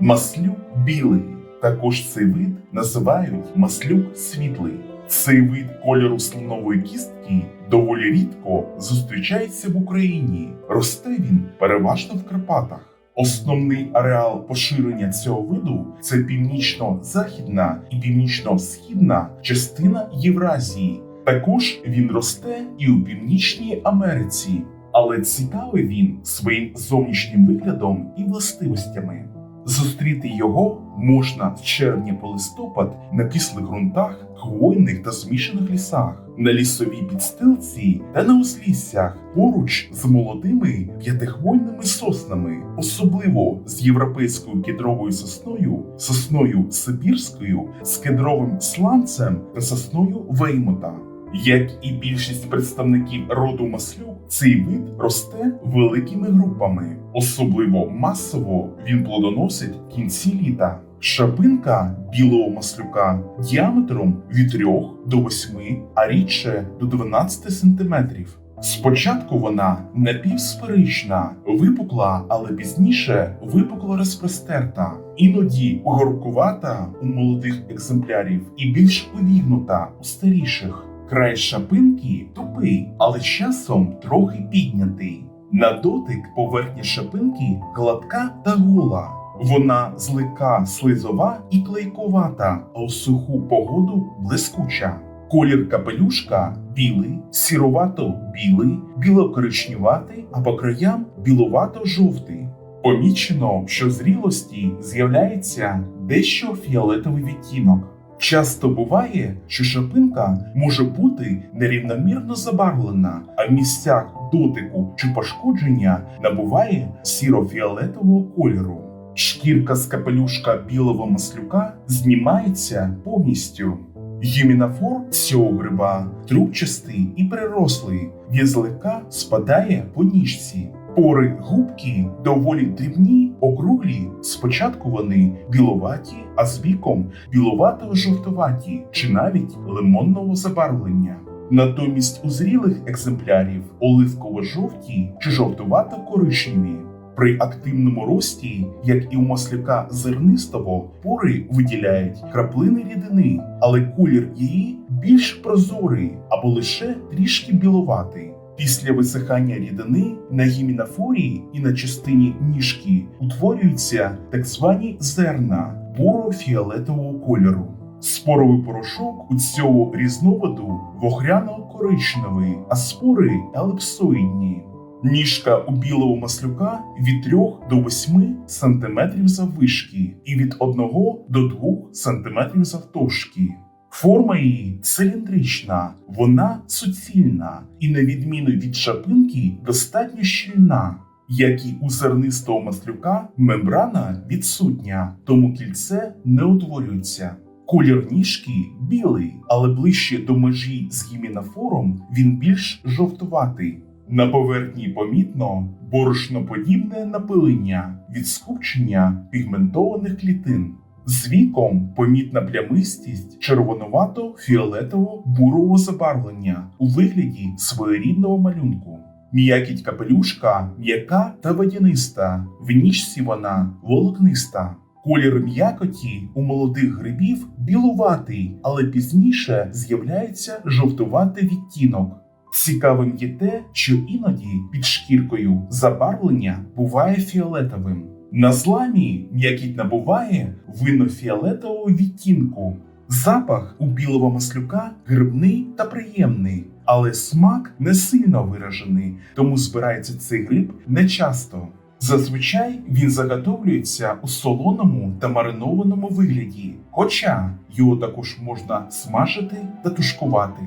Маслюк білий. Також цей вид називають маслюк світлий. Цей вид кольору слонової кістки доволі рідко зустрічається в Україні. Росте він переважно в Карпатах. Основний ареал поширення цього виду це північно-західна і північно-східна частина Євразії. Також він росте і у Північній Америці, але цікавий він своїм зовнішнім виглядом і властивостями. Зустріти його можна з червня по листопад на кислих ґрунтах, хвойних та змішаних лісах, на лісовій підстилці та на узліссях поруч з молодими п'ятихвойними соснами, особливо з європейською кедровою сосною, сосною сибірською, з кедровим сланцем та сосною веймота. Як і більшість представників роду маслюк, цей вид росте великими групами. Особливо масово він плодоносить в кінці літа. Шапинка білого маслюка діаметром від 3 до 8, а рідше до 12 сантиметрів. Спочатку вона напівсферична, випукла, але пізніше випукло розпростерта, іноді горкувата у молодих екземплярів і більш увігнута у старіших. Край шапинки тупий, але з часом трохи піднятий. На дотик поверхня шапинки гладка та гола. Вона злика слизова і клейковата, а у суху погоду блискуча. Колір капелюшка білий, сіровато-білий, біло-коричневатий, а по краям біловато-жовтий. Помічено, що зрілості з'являється дещо фіолетовий відтінок. Часто буває, що шапинка може бути нерівномірно забарвлена, а в місцях дотику чи пошкодження набуває сіро-фіолетового кольору. Шкірка з капелюшка білого маслюка знімається повністю. Гімінофор цього гриба трубчастий і прирослий, в'язлика спадає по ніжці. Пори губки доволі дрібні, округлі. Спочатку вони біловаті, а з віком біловато-жовтуваті чи навіть лимонного забарвлення. Натомість у зрілих екземплярів оливково-жовті чи жовтувато-коричневі. При активному рості, як і у маслюка зернистого, пори виділяють краплини рідини, але колір її більш прозорий або лише трішки біловатий. Після висихання рідини на гімінофорії і на частині ніжки утворюються так звані зерна буро-фіолетового кольору. Споровий порошок у цього різновиду вогряно-коричневий, а спори елипсоїдні. Ніжка у білого маслюка від 3 до 8 см заввишки і від 1 до 2 см завтовшки. Форма її циліндрична, вона суцільна і, на відміну від шапинки, достатньо щільна. Як і у зернистого маслюка, мембрана відсутня, тому кільце не утворюється. Колір ніжки білий, але ближче до межі з гімінофором він більш жовтуватий. На поверхні помітно борошноподібне напилення від скупчення пігментованих клітин. З віком помітна плямистість червонувато-фіолетового бурового забарвлення у вигляді своєрідного малюнку. М'якіть капелюшка м'яка та водяниста, в ніжці вона волокниста. Колір м'якоті у молодих грибів білуватий, але пізніше з'являється жовтуватий відтінок. Цікавим є те, що іноді під шкіркою забарвлення буває фіолетовим. На зламі м'якіть набуває винно-фіолетового відтінку. Запах у білого маслюка грибний та приємний, але смак не сильно виражений, тому збирається цей гриб нечасто. Зазвичай він заготовлюється у солоному та маринованому вигляді, хоча його також можна смажити та тушкувати.